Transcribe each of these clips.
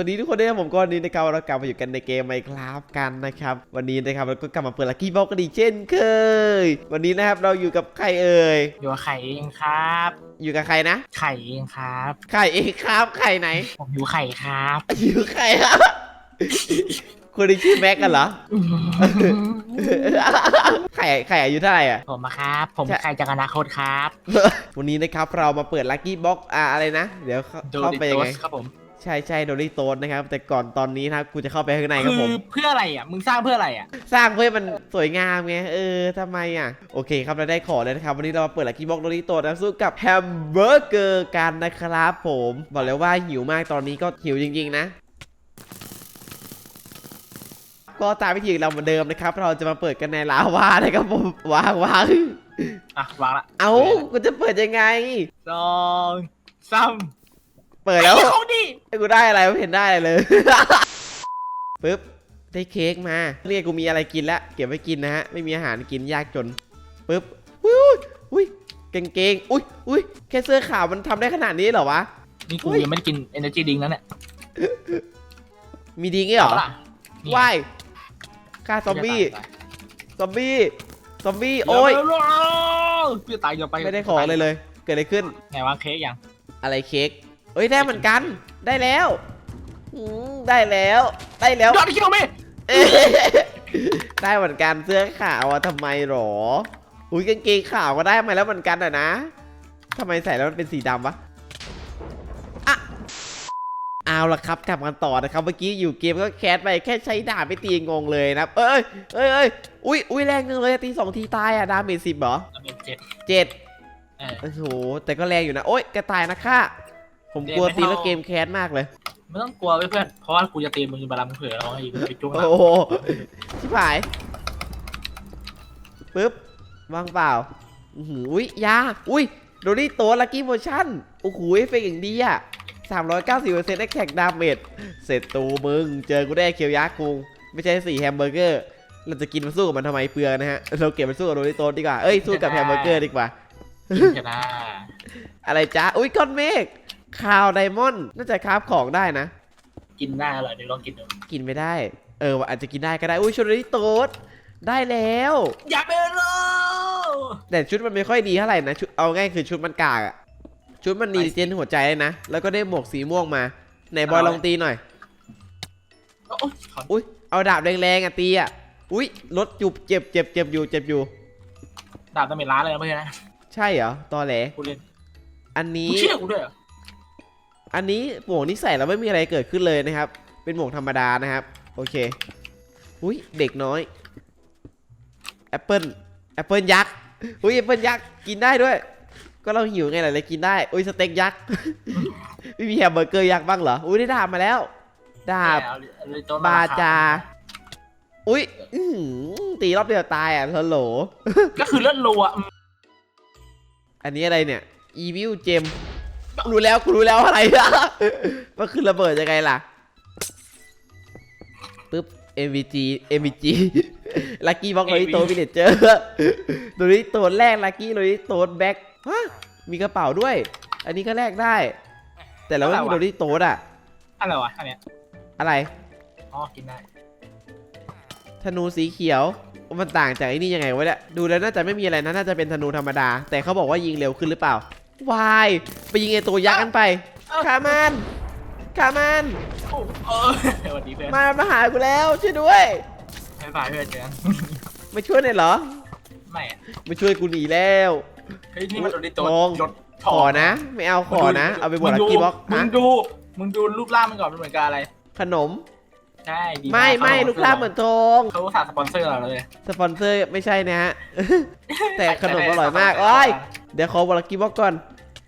วัสดีทุกคนด้วยนะผมก็วันนี้นะครับเรากลับมาอยู่กันในเกมไมค r a f t กันนะครับ วันนี้นะครับเราก็กลับมาเปิดลักกี้บ็อกกันอีกเช่นเคย วันนี้นะครับเราอยู่กับใครเอ่ยอยู่กับไข่เองครับ อยู่กับใครนะ ไข่เองครับไข่เองครับไข่ไหนผมอยู่ไข่ครับอยู่ใครครับคุณได้ชื่อแม็กกันเหรอไข่ไข่อายุเท่าไหร่อะ ผมอะครับ ผมใช่ไข่จากอนาคตครับ วันนี้นะครับเรามาเปิดลักกี้บ็อกอะอะไรนะ เดี๋ยวเข้าดูเข้าดิไปยัโตงไงสครับผมใช่ใช่โดริโตนนะครับ แต่ก่อนตอนนี้นะครับกูจะเข้าไปข้างในครับคืผอม เพื่ออะไรอะ มึงสร้างเพื่ออะไรอะ สร้างเพื่อให้มันสวยงามไงเออทำไมอะ โอเคครับเราได้ของแล้วนะครับ วันนี้เรามาเปิดลักกี้บ็อกโดริโตนะสู้กับแฮมเบอร์เกอร์กันนะครับผม บอกเลยว่าหิวมากตอนนี้ก็หิวจริง ๆ นะ ก็ตามวิธีของเราเหมือนเดิมนะครับ เราจะมาเปิดกันในลาวานะครับผมวางวางอะวางละเอ้ากูจะเปิดยังไง สองสาม เปิดแล้วไอ้ของดิไอ้กูได้อะไรไม่เห็นได้อะไรเลยปึ๊บได้เค้กมาเรียกกูมีอะไรกินแล้วเก็บไว้กินนะฮะไม่มีอาหารกินยากจนปึ๊บอุ้ยอุ้ยเก่งเก่งๆอุ้ยอุ้ยแค่เสื้อขาวมันทำได้ขนาดนี้เหรอวะนี่กูเฮ้ยยังไม่ได้กิน energy drink นั้นเนี่ยมีดีงี้เหรอเอาปะล่ะนี่ว่ายฆ่าซอมบี้ซอมบี้ซอมบี้โอ้ยเร็วๆพี่จะตายอย่าไปไม่ได้ของเลยเลย เกิดอะไรขึ้นไหนวางเค้กยังอะไรเค้กเอ้ยได้เหมือนกัน ได้แล้วอืมได้แล้ว ได้แล้ว ยอดคิวมี่เอ๊ะได้เหมือนกันเสื้อขาวอะทำไมหรอ อุ้ยกางเกงขาวก็ได้มาแล้วเหมือนกันอะนะทำไมใส่แล้วมันเป็นสีดำวะอะเอาละครับกลับกันต่อนะครับ เมื่อกี้อยู่เกมก็แคสไปแค่ใช้ดาบไปตีงงเลยนะครับเอ้ยเอ้ยเอ้ยอุ้ยอุ้ยแรงจังเลยตีสองทีตายอะดาเมจสิบเหรอเป็นเจ็ดเจ็ดเออ โอ้โหแต่ก็แรงอยู่นะโอ๊ยกระต่ายนะค่ะ ผมกลัวเรียนไม่ตีแล้วเท่าเกมแคสมากเลย ไม่ต้องกลัวเว้ยเพื่อนเพราะว่ากูจะตีมึงบาลังเผื่อเราอีกไปจุ๊บโอ้โหชิบหายปึ๊บวางเปล่าอื้อหืออุ้ยยาอุ้ยโดนี่ตัวลักกี้โมชั่นโอ้โหเอฟเฟกต์อย่างดีอะ390%ได้แท็กดาเมจเสร็จตูมึง เจอกูได้เคียวยักษ์คุงไม่ใช่สี่แฮมเบอร์เกอร์ เราจะกินมาสู้กับมันทำไมเปลืองนะฮะ เราเก็บมาสู้กับโดนี่โตดีกว่า เอ้ยสู้กับแฮมเบอร์เกอร์ดีกว่ากินกันนะอะไรจ๊ะอุ้ยก้อนเมฆ คาวไดมอนด์น่าจะคราฟของได้นะ กินได้อร่อยเดี๋ยวลองกินดูกินไม่ได้ เออว่ะอาจจะกินได้ก็ได้ อุ้ยชุดนี้โต๊ดได้แล้ว อย่าไปรอแต่ชุดมันไม่ค่อยดีเท่าไหร่นะชุดเอาง่ายคือชุดมันกากอะชุดมันดีเจนหัวใจเลยนะ แล้วก็ได้หมวกสีม่วงมาไหนบอยลองตีหน่อย โอ้ยถอนอุ้ยเอาดาบแรงๆอะตีอะ อุ้ยรถจุบเจ็บเจ็บเจ็บอยู่เจ็บอยู่ ดาบต้องเป็นร้านเลยนะเพื่อนนะใช่เหรอตอแหลกูเล่นอันนี้กูเชื่อกูด้วยเหรอ อันนี้หมวกนี้ใส่แล้วไม่มีอะไรเกิดขึ้นเลยนะครับ เป็นหมวกธรรมดานะครับ โอเค อุ้ยเด็กน้อยแอปเปิลแอปเปิลยักษ์ อุ้ยแอปเปิลยักษ์กินได้ด้วย ก็เราหิวไงล่ะเลยกินได้ อุ้ยสเต็กยักษ์ ไม่มีแฮมเบอร์เกอร์ยักษ์บ้างเหรอ อุ้ยได้ดาบมาแล้ว ดาบเอาเลยโจนบาคจา อุ้ยอื้อหือตีรอบเดียวตายอะฮัลโหลก็คือเลือดรัวอืมอันนี้อะไรเนี่ย Evil Gem รู้แล้วกูรู้แล้วอะไรมันคือระเบิดยังไงล่ะปึ๊บ MVG MVG ลักกี้บ็อกโรลิโตวิเลเจอร์โรลิโตแรกลักกี้โรลิโตแบ็คฮะมีกระเป๋าด้วย อันนี้ก็แลกได้ แต่เราไม่มีโรลิโตอะอะไรวะอันเนี้ยอะไรอ๋อกินได้ธนูสีเขียวมันต่างจากไอ้นี่ยังไงวะเนี่ยดูแล้วน่าจะไม่มีอะไรนะน่าจะเป็นธนูธรรมดา แต่เขาบอกว่ายิงเร็วขึ้นหรือเปล่า วายไปยิงไอ้ตัวยักษ์กันไปขามันขามันโอ้เออสวัสดีเพื่อนมามาหากูแล้วช่วยด้วยบ๊ายบายเพื่อนเจอกันไม่ช่วยหน่อยเหรอ ไม่อะไม่ช่วยกูหนีแล้วเฮ้ยนี่มันโดนดิโตทองยศขอนะ ไม่เอาขอนะ เอาไปบวกลักกี้บ็อกมึฮะงดู มึงดูรูปร่างมันก่อนมันเหมือนกับอะไร ขนม ใช่ดีากไม่ไม่เขาลูกค้าเหมือนทองเขาอุตส่าห์สปอนเซอร์เราเลย สปอนเซอร์ไม่ใช่นะฮะ แต่ขนมอร่อยมาก โอ้ย เดี๋ยวขอบวกลักกี้บ็อกก่อน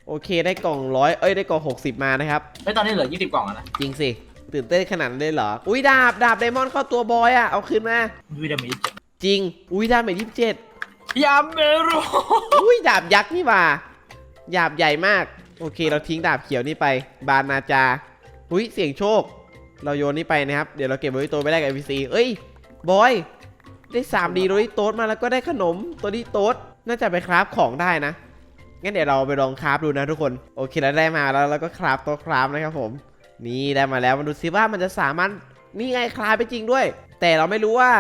โอเคได้กล่องร้อยเอ้ยได้กล่อง60มานะครับเฮ้ยตอนนี้เหลือ 20 กล่องแล้วนะจริงสิ ตื่นเต้นขนาดนั้นเลยเหรอ อุ้ยดาบ ดาบไดมอนด์เข้าตัวบอยอะเอาคืนมา วิดามินจริง อุ้ยดาบเมจยี่สิบเจ็ดยาเมโรอุ้ยดาบยักษ์นี่หว่าดาบใหญ่มาก โอเค เราทิ้งดาบเขียวนี่ไป บานนาจา อุ้ยเสียงโชค เราโยนนี่ไปนะครับ เดี๋ยวเราเก็บโรลิโตไปแลกกับ NPC เอ้ย บอย ได้ 3D โรลิโตสมาแล้วก็ได้ขนม ตัวนี้โต๊ดน่าจะไปคราฟของได้นะ งั้นเดี๋ยวเราไปลองคราฟดูนะทุกคน โอเคแล้วได้มาแล้วเราก็คราฟตัวคราฟนะครับผม นี่ได้มาแล้วมาดูซิว่ามันจะสามารถนี่ไงคลายไปจริงด้วย แต่เราไม่รู้ว่า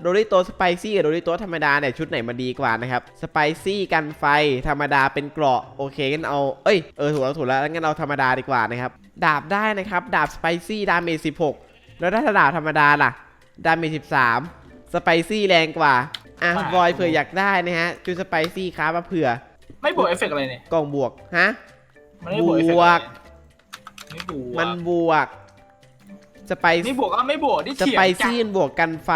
โดริโตสไปซี่กับโดริโตธรรมดาเนี่ยชุดไหนมันดีกว่านะครับ สไปซี่กันไฟธรรมดาเป็นเกราะโอเคงั้นเอา เอ้ยเออถูกแล้วถูกแล้วงั้นเอาธรรมดาดีกว่านะครับ ดาบได้นะครับ ดาบสไปซี่ดาเมจ16แล้วถ้าดาบธรรมดาล่ะ ดาเมจ13สาสไปซี่แรงกว่าอะบอยเผื่ออยากได้นะฮะชุดสไปซี่ครับมาเผื่อ ไม่บวกเอฟเฟกต์อะไรเนี่ยกล่องบวกฮะมันไม่บวกเอฟเฟกต์อะไรเนี่ยไม่บวกมันบวกสไปนี่บวกก็ไม่บวกนี่สเฉียไปงจัซี่งบวกกันไฟ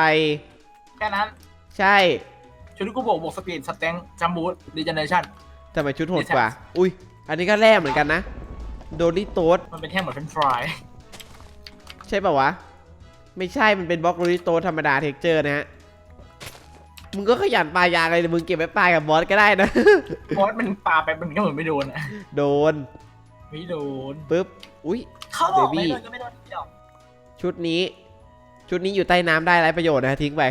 แค่นั้น ใช่ชุดที่กูบวกบวกสปีดสแตงจัมบูทดีเจเนเรชั่นทำไมชุดโหดกว่า อุ้ย อันนี้ก็แร่เหมือนกันนะ โดริโตสมันเป็นแท่งเหมือนเป็นฟรายใช่ป่าวะ ไม่ใช่มันเป็นบล็อกโดริโตสธรรมดาเท็กเจอร์นะฮะ มึงก็ขยันปลายางเลยแต่มึงเก็บไว้ปลายกับบอสก็ได้นะ บอสมันปาไปมันก็เหมือนไม่โดนอะโดนไม่โดนปึ๊บอุ้ย เขาบอก Baby ไม่โดนก็ไม่โดนเดี๋ยวชุดนี้ ชุดนี้อยู่ใต้น้ำได้ไรประโยชน์นะทิ้งไป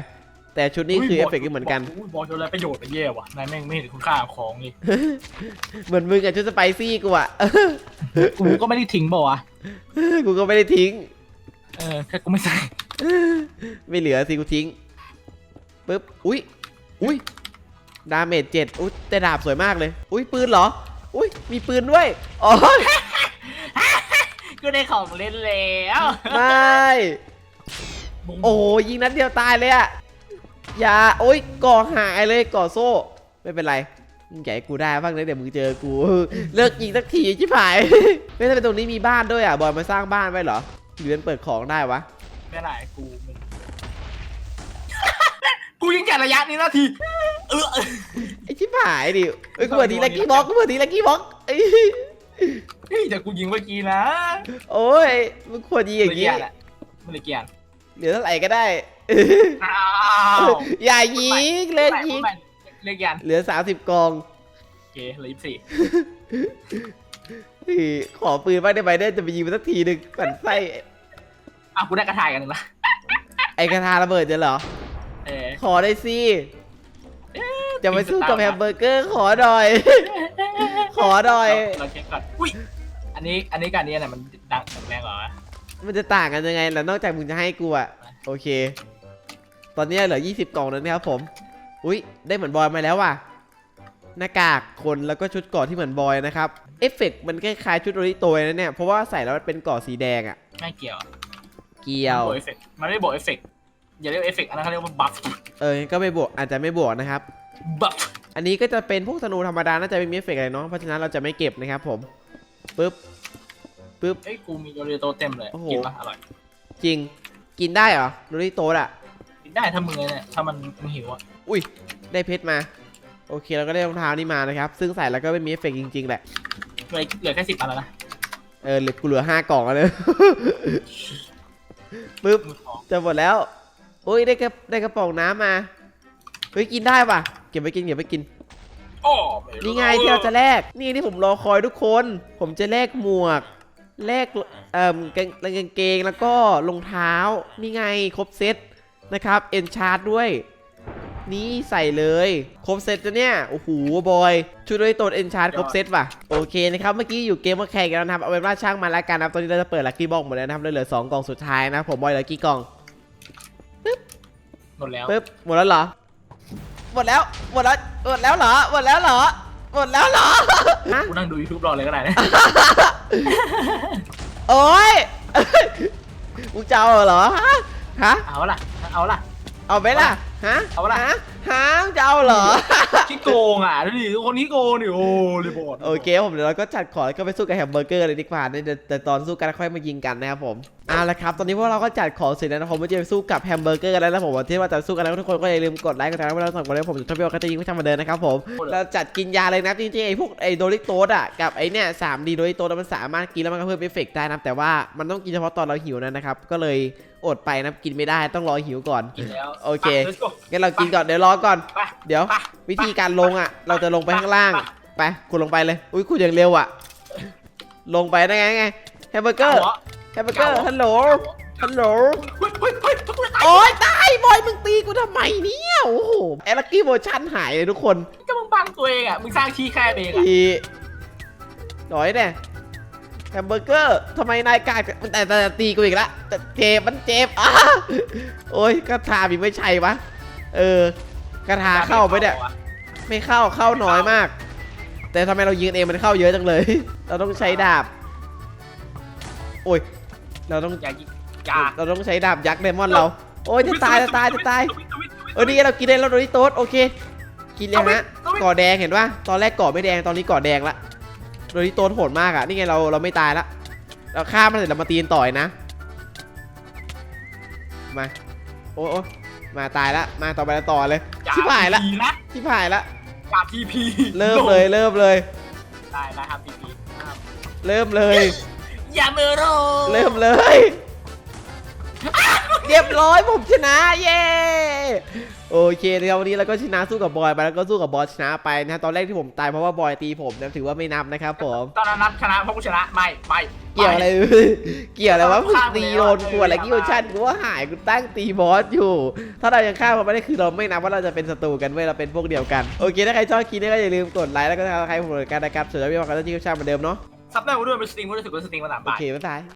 แต่ชุดนี้คือเอฟเฟกต์เหมือนกัน ยบอสโดนอะไรประโยชน์ไปเย่ว่ะนายแม่งไม่เห็นคุณค่าของเลยเหมือนมึงกับชุดสไปซี่กูอะ กูก็ไม่ได้ทิ้งบอกว่าวะกูก็ไม่ได้ทิ้ง เออแค่กูไม่ใส่ไม่เหลือสิกูทิ้ง ปึ๊บ อุ้ย อุ้ย ดาเมจเจ็ดอุ้ยแต่ดาบสวยมากเลย อุ้ยปืนเหรอ อุ้ยมีปืนด้วยอ๋อก็ได้ของเล่นแล้วไม่โอ้โหยิงนัดเดียวตายเลยอะอย่าโอ้ยก่อหายเลยก่อโซ่ ไม่เป็นไรมึงใหญ่กูได้บ้างนะเดี๋ยวมึงเจอกู เลิกยิงสักทีชิบหาย ไม่ใช่เป็นตรงนี้มีบ้านด้วยอะบอยมาสร้างบ้านไว้เหรอหรือมันเปิดของได้วะไม่ได้กูมันกู ยิงจากระยะนี้นาที เออไอ้ชิบหายดิเอ้ยกูเปิดทีลักกี้บ็อกกูเปิดทีลักกี้บ็อกเอ้ยเฮ้ยแต่กูยิงเมื่อกี้นะโอ้ยมึงควรยิงอย่างนี้งี้แหละไม่ได้เกียนเหลือเท่าไหร่ก็ได้อ้าวอย่ายิงเล่นยิงเรียกยันเหลือ30กองโอเคเหลือยี่สิบสี่เฮ้ยขอปืนบ้างได้ไหมเนี่ยจะไปยิงมันสักทีหนึ่งปั่นไส้อะกูได้กระถายกันหนึ่งละไอ้กระทาระเบิดจะเหรอ เออขอได้สิจะไปสู้กับแฮมเบอร์เกอร์ขอหน่อย ขอหน่อย เราเช็คก่อนอุ้ยอันนี้อันนี้กับอันนี้อันไหนมันดังแรงกว่าวะมันจะต่างกันยังไงล่ะนอกจากมึงจะให้กูอะโอเค ตอนนี้เหลือ 20 กล่องแล้วนะครับผม อุ้ยได้เหมือนบอยมาแล้วว่ะ หน้ากากคนแล้วก็ชุดเกราะที่เหมือนบอยนะครับ เอฟเฟกต์มันคล้ายๆชุดโรลิโตยนะเนี่ย เพราะว่าใส่แล้วมันเป็นเกราะสีแดงอะไม่เกี่ยว เกี่ยว มันบวกเอฟเฟกต์มันไม่บวกเอฟเฟกต์ อย่าเรียกเอฟเฟกต์อันนั้นเขาเรียกว่าบัฟเออก็ไม่บวกอาจจะไม่บวกนะครับ บัฟอันนี้ก็จะเป็นพวกธนูธรรมดาน่าจะไม่มีเอฟเฟกต์อะไรเนาะเพราะฉะนั้นเราจะไม่เก็บนะครับผมปึ๊บปึ๊บ เอ้ยกูมีโดเรโตเต็มเลย โอ้โห กินปะอร่อย จริงกินได้เหรอโรลิโตยอะ กินได้ถ้ามึงเนี่ย ถ้ามันมันหิวอะ อุ้ย ได้เพชรมา โอเคเราก็ได้รองเท้านี่มานะครับ ซึ่งใส่แล้วก็ไม่มีเอฟเฟกต์จริง ๆ แหละ เหลือเหลือแค่สิบอันแล้วนะเออเหลือกูเหลือห้ากล่องแล้วเลย ปึ๊บมือของจะหมดแล้ว โอ้ยได้กระได้กระป๋องน้ำมาเฮ้ยกินได้ป่ะเก็บไปกินเก็บไปกินโอ้ม่รู้นี่ไงที่เราจะแลกนี่ที่ผมรอคอยทุกคน ผมจะแลกหมวกแลกเอ่อกางกางเกงแล้วก็รองเท้านี่ไงครบเซตนะครับเอ็นชาร์ดด้วย นี่ใส่เลยครบเซตจะเนี่ยโอ้โหบอยชุดด้วยตัวเอ็นชาร์ดครบเซตว่ะโอเคนะครับเมื่อกี้อยู่เกมว่าแข่งกันแล้วนะครับเอาเป็นว่าช่างมาแล้วกันนะครับตอนนี้เราจะเปิดลัคกี้บ็อกหมดแล้วนะครับเหลือสองกล่องสุดท้ายนะครับผมบอยเหลือกี่กล่อง หมดแล้วปึ๊บหมดแล้วเหรอ หมดแล้วหมดแล้วหมดแล้วเหรอหมดแล้วเหรอหมดแล้วเหรอฮะกูนั่งดูยูทูบรอเลยก็ได้นะ โอ้ยมึงจะเอาเหรอฮะฮะเอาล่ะ เอาล่ะ เอาไหมล่ะฮะเอาล่ะฮะฮะมึงจะเอาเหรอ ขี้โกงอะดูดิคนนี้โกงดิโอ้รีบอร์ดโอเคผมเดี๋ยวเราก็จัดของแล้วก็ไปสู้กับแฮมเบอร์เกอร์เลยดีกว่าเนี่ยเดี๋ยวแต่ตอนสู้กันค่อยมายิงกันนะครับผมเอาละครับ ตอนนี้พวกเราก็จัดของเสร็จแล้วนะผมจะไปสู้กับแฮมเบอร์เกอร์กันแล้วนะผมวันที่ว่าจะสู้กันแล้วทุกคนก็อย่าลืมกดไลค์กดติดตามให้เราสองคนเลยผมจะทำให้เราก็จะยิงผู้ชมมาเดินนะครับผมเราจัดกินยาเลยนะจริงๆไอ้พวกไอ้โดริโตสอะกับไอ้เนี่ยสามดีโดริโตสมันสามารถกินแล้วมันก็เพิ่มเอฟเฟกต์ได้นะแต่ว่ามันต้องกินเฉพาะตอนเราหิวนะนะครับก็เลยอดไปนะกินไม่ได้ต้องรอหิวก่อนกินแล้วโอเคไป let's go งั้นเรากินก่อนเดี๋ยวรอก่อน ไปเดี๋ยว ไปวิธีการลงอะ เราจะลงไปข้างล่าง ไปไปคุณลงไปเลย อุ้ยคุณอย่างเร็วอะ ลงไปได้ไงไงแฮมเบอร์เกอร์าหัวแฮมเบอร์เกอร์ ฮัลโหล ฮัลโหล เฮ้ยเฮ้ยเฮ้ยทุกคนตายโอ๊ยตายบอยมึงตีกูทำไมเนี่ย โอ้โหแอลักกี้เวอร์ชันหายเลยทุกคนก็มึงบังตัวเองอะ มึงสร้างที่แค่เองอะ ทีหน่อยเนี่ยแฮมเบอร์เกอร์ทำไมนายกากแต่แต่แต่ตีกูอีกละแต่เจ็บมันเจ็บอ้าโอ้ยกระทามีไม่ใช่วะเออ กระทาเข้าไปเนี่ยไม่เข้าเข้าน้อยมาก แต่ทำไมเรายืนเองมันเข้าเยอะจังเลย เราต้องใช้ดาบ โอ้ย เราต้องอย่ายิงอย่าเราต้องใช้ดาบยักษ์เดมอนเรา โอ้ยจะตายจะตายจะตายเออนี่ไงเรากินได้แล้วโดนที่โต๊ดโอเค กินยังฮะก่อแดงเห็นปะตอนแรกก่อไม่แดงตอนนี้ก่อแดงละโดนที่โต๊ดโหดมากอะนี่ไงเราเราไม่ตายละเราฆ่ามันเสร็จเรามาตีนต่อยนะมาโอ้โอ้ มาตายละ มาต่อไปเราต่อเลยอย่าชิบหายละทีนะชิบหายละอย่าทีพีเริ่มเลยเริ่มเลย ได้ได้ครับทีพีเริ่มเลย อย่าเมโร เริ่มเลย เรียบร้อยผมชนะเย้โอเคนะครับวันนี้เราก็ชนะสู้กับบอยไปแล้วก็สู้กับบอสชนะไปนะตอนแรกที่ผมตายเพราะว่าบอยตีผมนะถือว่าไม่นับนะครับผมตอนนั้นนัดชนะเพราะกูชนะไม่ไม่เกี่ยวอะไร เกี่ยวอะไรวะมึงตีโดนขวดอะไรกิวชั่นกูว่าหายกูตั้งตีบอสอยู่ ถ้าเรายังฆ่าเขาไม่ได้คือเราไม่นับว่าเราจะเป็นศัตรูกันเว้ยเราเป็นพวกเดียวกันโอเคถ้าใครชอบคลิปนี้ก็อย่าลืมกดไลค์แล้วก็ถ้าใครผมเหมือนกันนะครับส่วนเราพี่บอกกันที่ช่างเหมือนเดิมเนาะซับได้กูด้วยเป็นสตรีมกูรู้สึกว่าสตรีมมาหนาโอบ่ายเคบ๊ายบาย